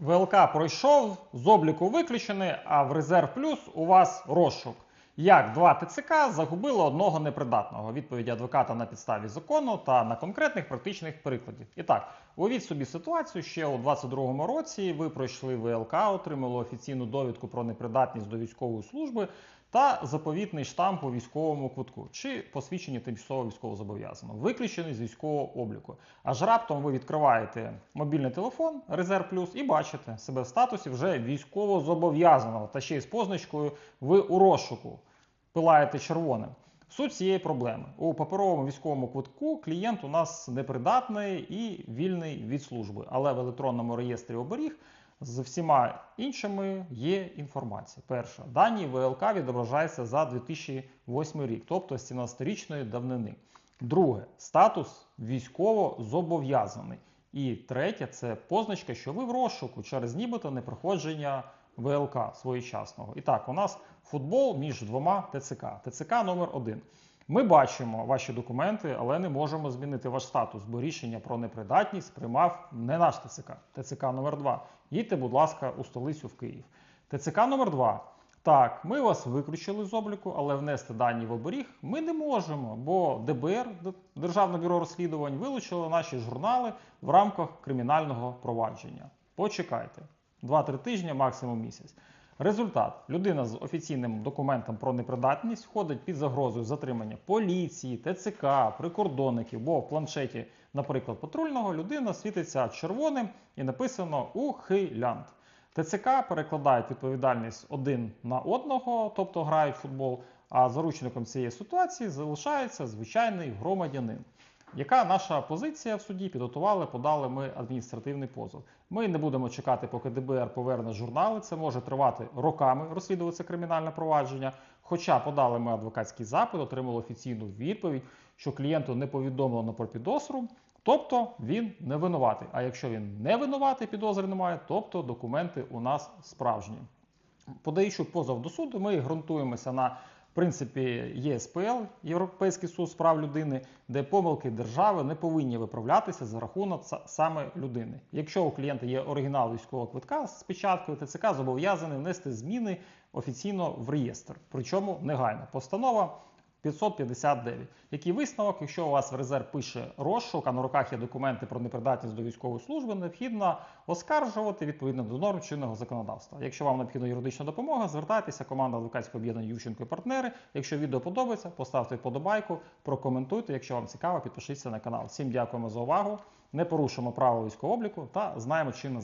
ВЛК пройшов, з обліку виключений, а в резерв плюс у вас розшук. Як два ТЦК загубили одного непридатного? Відповіді адвоката на підставі закону та на конкретних практичних прикладів. І так, уявіть собі ситуацію, ще у 22-му році ви пройшли ВЛК, отримали офіційну довідку про непридатність до військової служби та заповітний штамп у військовому квитку чи посвідчення тимчасово військовозобов'язаного, виключений з військового обліку. Аж раптом ви відкриваєте мобільний телефон Резерв Плюс і бачите себе в статусі вже військовозобов'язаного та ще й з позначкою ви у розшуку пилаєте червоним. Суть цієї проблеми у паперовому військовому квитку клієнт у нас непридатний і вільний від служби, але в електронному реєстрі оберіг з всіма іншими є інформація. Перша, дані ВЛК відображаються за 2008 рік, тобто з 17-річної давнини. Друге, статус військово зобов'язаний. І третє це позначка, що ви в розшуку через нібито непроходження ВЛК своєчасного. І так, у нас футбол між двома ТЦК. ТЦК номер 1 Ми бачимо ваші документи, але не можемо змінити ваш статус, бо рішення про непридатність приймав не наш ТЦК. ТЦК номер 2 Їдьте, будь ласка, у столицю в Київ. ТЦК номер 2 Так, ми вас виключили з обліку, але внести дані в оберіг ми не можемо, бо ДБР, Державне бюро розслідувань, вилучило наші журнали в рамках кримінального провадження. Почекайте. 2-3 тижні, максимум місяць. Результат: людина з офіційним документом про непридатність входить під загрозою затримання поліції, ТЦК, прикордонників, бо в планшеті, наприклад, патрульного людина світиться червоним і написано ухилянт. ТЦК перекладають відповідальність один на одного, тобто грають в футбол. А заручником цієї ситуації залишається звичайний громадянин. Яка наша позиція в суді? Підготували, подали ми адміністративний позов. Ми не будемо чекати, поки ДБР поверне журнали. Це може тривати роками розслідуватися кримінальне провадження. Хоча подали ми адвокатський запит, отримали офіційну відповідь, що клієнту не повідомлено про підозру, тобто він не винуватий. А якщо він не винуватий, підозри немає, тобто документи у нас справжні. Подаючи позов до суду, ми ґрунтуємося на принципі ЄСПЛ, Європейський суд з прав людини, де помилки держави не повинні виправлятися за рахунок саме людини. Якщо у клієнта є оригінал військового квитка з печаткою, ТЦК зобов'язаний внести зміни офіційно в реєстр, причому негайно. Постанова 559. Який висновок, якщо у вас в резерв пише розшук, а на руках є документи про непридатність до військової служби, необхідно оскаржувати відповідно до норм чинного законодавства. Якщо вам необхідна юридична допомога, звертайтеся. Команда адвокатського об'єднання Ющенко і партнери. Якщо відео подобається, поставте вподобайку, прокоментуйте. Якщо вам цікаво, підпишіться на канал. Всім дякуємо за увагу. Не порушимо право військового обліку та знаємо чинне